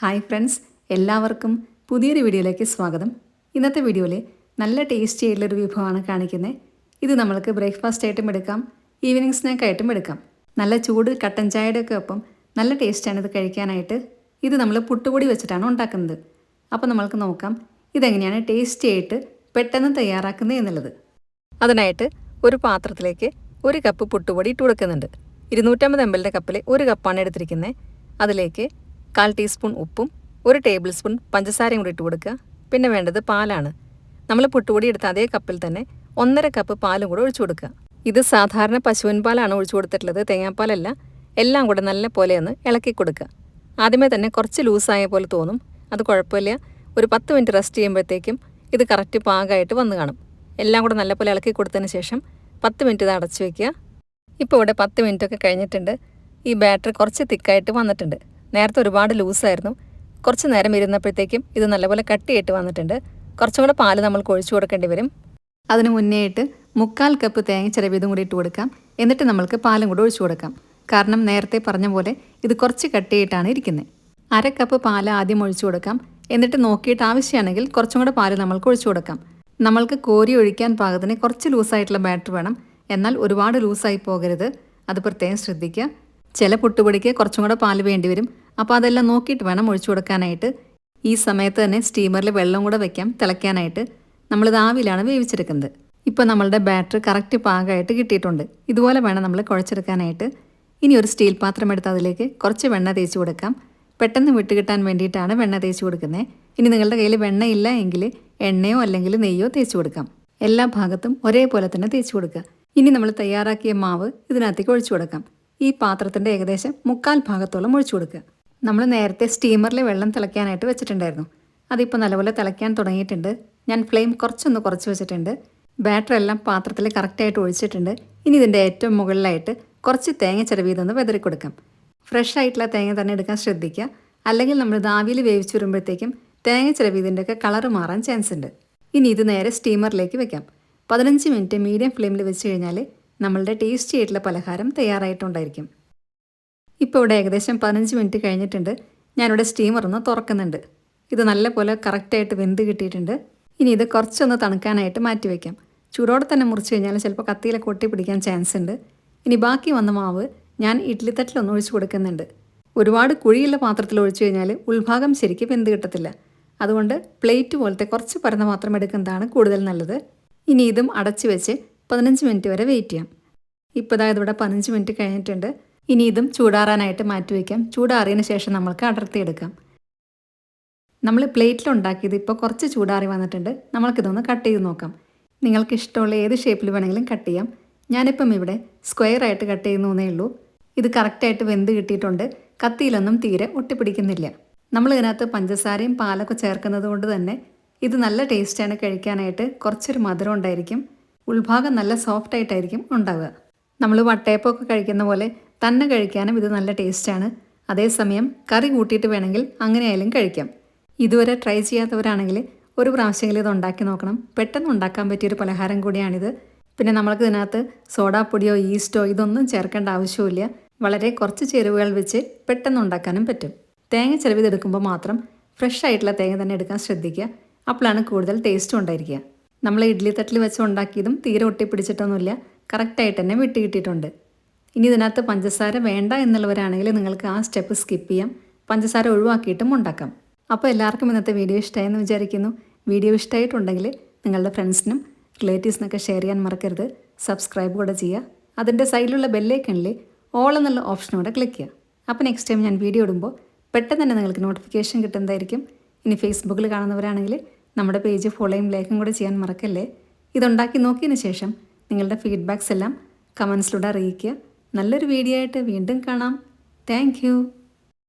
Hi friends എല്ലാവർക്കും പുതിയൊരു വീഡിയോയിലേക്ക് സ്വാഗതം. ഇന്നത്തെ വീഡിയോയിൽ നല്ല ടേസ്റ്റി ആയിട്ടുള്ളൊരു വിഭവമാണ് കാണിക്കുന്നത്. ഇത് നമ്മൾക്ക് ബ്രേക്ക്ഫാസ്റ്റ് ആയിട്ടും എടുക്കാം ഈവനിങ് സ്നാക്ക് ആയിട്ടും എടുക്കാം. നല്ല ചൂട് കട്ടൻ ചായയുടെ ഒക്കെ ഒപ്പം നല്ല ടേസ്റ്റാണ് ഇത് കഴിക്കാനായിട്ട്. ഇത് നമ്മൾ പുട്ടുപൊടി വെച്ചിട്ടാണ് ഉണ്ടാക്കുന്നത്. അപ്പോൾ നമ്മൾക്ക് നോക്കാം ഇതെങ്ങനെയാണ് ടേസ്റ്റി ആയിട്ട് പെട്ടെന്ന് തയ്യാറാക്കുന്നത് എന്നുള്ളത്. അതിനായിട്ട് ഒരു പാത്രത്തിലേക്ക് ഒരു കപ്പ് പുട്ടുപൊടി ഇട്ട് കൊടുക്കുന്നുണ്ട് ഇരുന്നൂറ്റമ്പത് എം എല്ലിന്റെ കപ്പിൽ ഒരു കപ്പാണ് എടുത്തിരിക്കുന്നത്. അതിലേക്ക് കാൽ ടീസ്പൂൺ ഉപ്പും ഒരു ടേബിൾ സ്പൂൺ പഞ്ചസാരയും കൂടി ഇട്ട് കൊടുക്കുക. പിന്നെ വേണ്ടത് പാലാണ്. നമ്മൾ പുട്ടുപൊടി എടുത്ത അതേ കപ്പിൽ തന്നെ ഒന്നര കപ്പ് പാലും കൂടെ ഒഴിച്ചു കൊടുക്കുക. ഇത് സാധാരണ പശുവിൻ പാലാണ് ഒഴിച്ചു കൊടുത്തിട്ടുള്ളത് തേങ്ങാപ്പാലല്ല. എല്ലാം കൂടെ നല്ല പോലെ ഒന്ന് ഇളക്കി കൊടുക്കുക. ആദ്യമേ തന്നെ കുറച്ച് ലൂസായ പോലെ തോന്നും. അത് കുഴപ്പമില്ല. ഒരു പത്ത് മിനിറ്റ് റെസ്റ്റ് ചെയ്യുമ്പോഴത്തേക്കും ഇത് കറക്റ്റ് പാകമായിട്ട് വന്നു കാണും. എല്ലാം കൂടെ നല്ല പോലെ ഇളക്കി കൊടുത്തതിന് ശേഷം പത്ത് മിനിറ്റ് ഇത് അടച്ചു വയ്ക്കുക ഇപ്പോൾ ഇവിടെ പത്ത് മിനിറ്റൊക്കെ കഴിഞ്ഞിട്ടുണ്ട്. ഈ ബാറ്ററി കുറച്ച് തിക്കായിട്ട് വന്നിട്ടുണ്ട്. നേരത്തെ ഒരുപാട് ലൂസായിരുന്നു. കുറച്ച് നേരം ഇരുന്നപ്പോഴത്തേക്കും ഇത് നല്ലപോലെ കട്ടിയായിട്ട് വന്നിട്ടുണ്ട്. കുറച്ചും കൂടെ പാൽ നമ്മൾ ഒഴിച്ചു കൊടുക്കേണ്ടി വരും. അതിന് മുന്നേ ആയിട്ട് മുക്കാൽ കപ്പ് തേങ്ങ ചിരവിയതും കൂടി ഇട്ട് കൊടുക്കാം. എന്നിട്ട് നമ്മൾക്ക് പാലും കൂടെ ഒഴിച്ചു കൊടുക്കാം. കാരണം നേരത്തെ പറഞ്ഞ പോലെ ഇത് കുറച്ച് കട്ടിയായിട്ടാണ് ഇരിക്കുന്നത് അര കപ്പ് പാൽ ആദ്യം ഒഴിച്ചു കൊടുക്കാം. എന്നിട്ട് നോക്കിയിട്ട് ആവശ്യമാണെങ്കിൽ കുറച്ചും കൂടെ പാൽ നമ്മൾക്ക് ഒഴിച്ചു കൊടുക്കാം. നമ്മൾക്ക് കോരി ഒഴിക്കാൻ പാകത്തിന് കുറച്ച് ലൂസായിട്ടുള്ള ബാറ്റർ വേണം. എന്നാൽ ഒരുപാട് ലൂസായി പോകരുത്. അത് പ്രത്യേകം ശ്രദ്ധിക്കുക. ചില പുട്ടുപൊടിക്ക് കുറച്ചും കൂടെ പാൽ വേണ്ടി വരും. അപ്പോൾ അതെല്ലാം നോക്കിയിട്ട് വേണം ഒഴിച്ചു കൊടുക്കാനായിട്ട്. ഈ സമയത്ത് തന്നെ സ്റ്റീമറിൽ വെള്ളം കൂടെ വെക്കാം തിളയ്ക്കാനായിട്ട്. നമ്മളിത് ആവിലാണ് വേവിച്ചെടുക്കുന്നത്. ഇപ്പോൾ നമ്മളുടെ ബാറ്റർ കറക്റ്റ് പാകമായിട്ട് കിട്ടിയിട്ടുണ്ട്. ഇതുപോലെ വേണം നമ്മൾ കുഴച്ചെടുക്കാനായിട്ട്. ഇനി ഒരു സ്റ്റീൽ പാത്രം എടുത്ത് അതിലേക്ക് കുറച്ച് വെണ്ണ തേച്ച് കൊടുക്കാം. പെട്ടെന്ന് വിട്ട് കിട്ടാൻ വേണ്ടിയിട്ടാണ് വെണ്ണ തേച്ച് കൊടുക്കുന്നത് ഇനി നിങ്ങളുടെ കയ്യിൽ വെണ്ണ ഇല്ല എങ്കിൽ എണ്ണയോ അല്ലെങ്കിൽ നെയ്യോ തേച്ച് കൊടുക്കാം. എല്ലാ ഭാഗത്തും ഒരേപോലെ തന്നെ തേച്ച് കൊടുക്കുക. ഇനി നമ്മൾ തയ്യാറാക്കിയ മാവ് ഇതിനകത്തേക്ക് ഒഴിച്ചു കൊടുക്കാം. ഈ പാത്രത്തിന്റെ ഏകദേശം മുക്കാൽ ഭാഗത്തോളം ഒഴിച്ചു കൊടുക്കുക. നമ്മൾ നേരത്തെ സ്റ്റീമറിൽ വെള്ളം തിളയ്ക്കാനായിട്ട് വെച്ചിട്ടുണ്ടായിരുന്നു. അതിപ്പോൾ നല്ലപോലെ തിളയ്ക്കാൻ തുടങ്ങിയിട്ടുണ്ട്. ഞാൻ ഫ്ലെയിം കുറച്ചൊന്ന് കുറച്ച് വെച്ചിട്ടുണ്ട്. ബാറ്റർ എല്ലാം പാത്രത്തിൽ കറക്റ്റായിട്ട് ഒഴിച്ചിട്ടുണ്ട്. ഇനി ഇതിന്റെ ഏറ്റവും മുകളിലായിട്ട് കുറച്ച് തേങ്ങ ചിരവിയതൊന്ന് വെതറി കൊടുക്കാം ഫ്രഷ് ആയിട്ടുള്ള തേങ്ങ തന്നെ എടുക്കാൻ ശ്രദ്ധിക്കുക. അല്ലെങ്കിൽ നമ്മൾ ദാവിയിൽ വേവിച്ച് വരുമ്പോഴത്തേക്കും തേങ്ങ ചിരവിയതിന്റെ കളർ കളറ് മാറാൻ ചാൻസ് ഉണ്ട്. ഇനി ഇത് നേരെ സ്റ്റീമറിലേക്ക് വെക്കാം. പതിനഞ്ച് മിനിറ്റ് മീഡിയം ഫ്ലെയിമിൽ വെച്ച് കഴിഞ്ഞാൽ നമ്മളുടെ ടേസ്റ്റി ആയിട്ടുള്ള പലഹാരം തയ്യാറായിട്ടുണ്ടായിരിക്കും. ഇപ്പോൾ ഇവിടെ ഏകദേശം പതിനഞ്ച് മിനിറ്റ് കഴിഞ്ഞിട്ടുണ്ട്. ഞാനിവിടെ സ്റ്റീമർ ഒന്ന് തുറക്കുന്നുണ്ട്. ഇത് നല്ലപോലെ കറക്റ്റായിട്ട് വെന്ത് കിട്ടിയിട്ടുണ്ട്. ഇനി ഇത് കുറച്ചൊന്ന് തണുക്കാനായിട്ട് മാറ്റി വയ്ക്കാം ചൂടോടെ തന്നെ മുറിച്ച് കഴിഞ്ഞാൽ ചിലപ്പോൾ കത്തിയിലൊക്കെ കൊട്ടി പിടിക്കാൻ ചാൻസ് ഉണ്ട്. ഇനി ബാക്കി വന്ന മാവ് ഞാൻ ഇഡ്ഡലി തട്ടിലൊന്ന് ഒഴിച്ച് കൊടുക്കുന്നുണ്ട്. ഒരുപാട് കുഴിയുള്ള പാത്രത്തിൽ ഒഴിച്ചു കഴിഞ്ഞാൽ ഉൾഭാഗം ശരിക്കും വെന്ത് കിട്ടത്തില്ല. അതുകൊണ്ട് പ്ലേറ്റ് പോലത്തെ കുറച്ച് പരന്ന മാത്രം എടുക്കുന്നതാണ് കൂടുതൽ നല്ലത്. ഇനി ഇതും അടച്ചു വെച്ച് പതിനഞ്ച് മിനിറ്റ് വരെ വെയിറ്റ് ചെയ്യാം. ഇപ്പോൾ ഇതായത് ഇവിടെ പതിനഞ്ച് മിനിറ്റ് കഴിഞ്ഞിട്ടുണ്ട്. ഇനി ഇതും ചൂടാറാനായിട്ട് മാറ്റി വയ്ക്കാം ചൂടാറിയതിന് ശേഷം നമ്മൾക്ക് അടർത്തിയെടുക്കാം. നമ്മൾ പ്ലേറ്റിൽ ഉണ്ടാക്കിയത് ഇപ്പോൾ കുറച്ച് ചൂടാറി വന്നിട്ടുണ്ട്. നമ്മൾക്കിതൊന്ന് കട്ട് ചെയ്ത് നോക്കാം. നിങ്ങൾക്ക് ഇഷ്ടമുള്ള ഏത് ഷേപ്പിൽ വേണമെങ്കിലും കട്ട് ചെയ്യാം. ഞാനിപ്പം ഇവിടെ സ്ക്വയർ ആയിട്ട് കട്ട് ചെയ്യുന്നേ ഉള്ളൂ. ഇത് കറക്റ്റായിട്ട് വെന്ത് കിട്ടിയിട്ടുണ്ട്. കത്തിയിലൊന്നും തീരെ ഒട്ടിപ്പിടിക്കുന്നില്ല. നമ്മൾ ഇതിനകത്ത് പഞ്ചസാരയും പാലൊക്കെ ചേർക്കുന്നത് കൊണ്ട് തന്നെ ഇത് നല്ല ടേസ്റ്റാണ് കഴിക്കാനായിട്ട്. കുറച്ചൊരു മധുരം ഉണ്ടായിരിക്കും. ഉൾഭാഗം നല്ല സോഫ്റ്റ് ആയിട്ടായിരിക്കും ഉണ്ടാവുക. നമ്മൾ വട്ടയപ്പമൊക്കെ കഴിക്കുന്ന പോലെ തന്നെ കഴിക്കാനും ഇത് നല്ല ടേസ്റ്റാണ്. അതേസമയം കറി കൂട്ടിയിട്ട് വേണമെങ്കിൽ അങ്ങനെ ആയാലും കഴിക്കാം. ഇതുവരെ ട്രൈ ചെയ്യാത്തവരാണെങ്കിൽ ഒരു പ്രാവശ്യമെങ്കിലും ഇത് ഉണ്ടാക്കി നോക്കണം. പെട്ടെന്ന് ഉണ്ടാക്കാൻ പറ്റിയൊരു പലഹാരം കൂടിയാണിത്. പിന്നെ നമ്മൾക്ക് ഇതിനകത്ത് സോഡാപ്പൊടിയോ ഈസ്റ്റോ ഇതൊന്നും ചേർക്കേണ്ട ആവശ്യമില്ല വളരെ കുറച്ച് ചേരുവകൾ വെച്ച് പെട്ടെന്ന് ഉണ്ടാക്കാനും പറ്റും. തേങ്ങ ചിലവിതെടുക്കുമ്പോൾ മാത്രം ഫ്രഷ് ആയിട്ടുള്ള തേങ്ങ തന്നെ എടുക്കാൻ ശ്രദ്ധിക്കുക. അപ്പോഴാണ് കൂടുതൽ ടേസ്റ്റും ഉണ്ടായിരിക്കുക. നമ്മൾ ഇഡ്ഡലി തട്ടിൽ വെച്ച് ഉണ്ടാക്കിയതും തീരെ ഒട്ടിപ്പിടിച്ചിട്ടൊന്നുമില്ല. കറക്റ്റായിട്ട് തന്നെ വിട്ട് കിട്ടിയിട്ടുണ്ട്. ഇനി ഇതിനകത്ത് പഞ്ചസാര വേണ്ട എന്നുള്ളവരാണെങ്കിൽ നിങ്ങൾക്ക് ആ സ്റ്റെപ്പ് സ്കിപ്പ് ചെയ്യാം. പഞ്ചസാര ഒഴിവാക്കിയിട്ടും ഉണ്ടാക്കാം. അപ്പോൾ എല്ലാവർക്കും ഇന്നത്തെ വീഡിയോ ഇഷ്ടമായെന്ന് വിചാരിക്കുന്നു. വീഡിയോ ഇഷ്ടമായിട്ടുണ്ടെങ്കിൽ നിങ്ങളുടെ ഫ്രണ്ട്സിനും റിലേറ്റീവ്സിനൊക്കെ ഷെയർ ചെയ്യാൻ മറക്കരുത്. സബ്സ്ക്രൈബ് കൂടെ ചെയ്യുക. അതിന്റെ സൈഡിലുള്ള ബെല്ലേക്കണിൽ ഓൾ എന്നുള്ള ഓപ്ഷൻ ഓപ്ഷനോടെ ക്ലിക്ക് ചെയ്യുക. അപ്പോൾ നെക്സ്റ്റ് ടൈം ഞാൻ വീഡിയോ ഇടുമ്പോൾ പെട്ടെന്ന് തന്നെ നിങ്ങൾക്ക് നോട്ടിഫിക്കേഷൻ കിട്ടുന്നതായിരിക്കും. ഇനി ഫേസ്ബുക്കിൽ കാണുന്നവരാണെങ്കിൽ നമ്മുടെ പേജ് ഫോളോയും ലൈക്കും കൂടെ ചെയ്യാൻ മറക്കല്ലേ? ഇതുണ്ടാക്കി നോക്കിയതിന് ശേഷം നിങ്ങളുടെ ഫീഡ്ബാക്സ് എല്ലാം കമൻസിലൂടെ അറിയിക്കുക. നല്ലൊരു വീഡിയോ ആയിട്ട് വീണ്ടും കാണാം. താങ്ക്